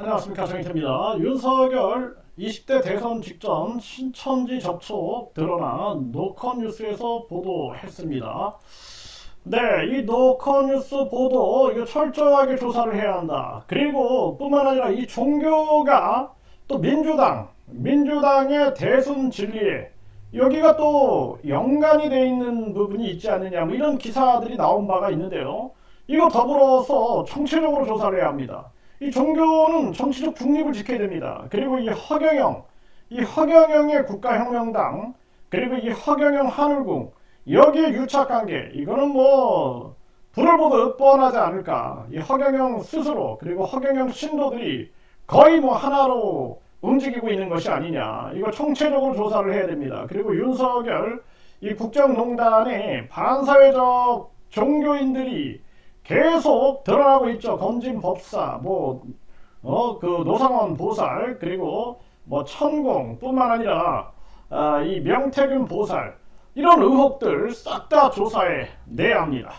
안녕하십니까 정희태입니다. 윤석열 20대 대선 직전 신천지 접촉 드러난 노컷 뉴스에서 보도했습니다. 네, 이 노컷 뉴스 보도 이거 철저하게 조사를 해야 한다. 그리고 뿐만 아니라 이 종교가 또 민주당, 민주당의 대순 진리에 여기가 또 연관이 돼 있는 부분이 있지 않느냐 뭐 이런 기사들이 나온 바가 있는데요. 이거 더불어서 총체적으로 조사를 해야 합니다. 이 종교는 정치적 중립을 지켜야 됩니다. 그리고 이 허경영, 이 허경영의 국가혁명당, 그리고 이 허경영 하늘궁, 여기에 유착관계, 이거는 뭐 불을 보듯 뻔하지 않을까. 이 허경영 스스로, 그리고 허경영 신도들이 거의 뭐 하나로 움직이고 있는 것이 아니냐. 이거 총체적으로 조사를 해야 됩니다. 그리고 윤석열, 이 국정농단의 반사회적 종교인들이 계속 드러나고 있죠. 검진 법사, 뭐, 어, 그 노상원 보살, 그리고 뭐 천공뿐만 아니라, 아, 이 명태균 보살, 이런 의혹들 싹 다 조사해 내야 합니다.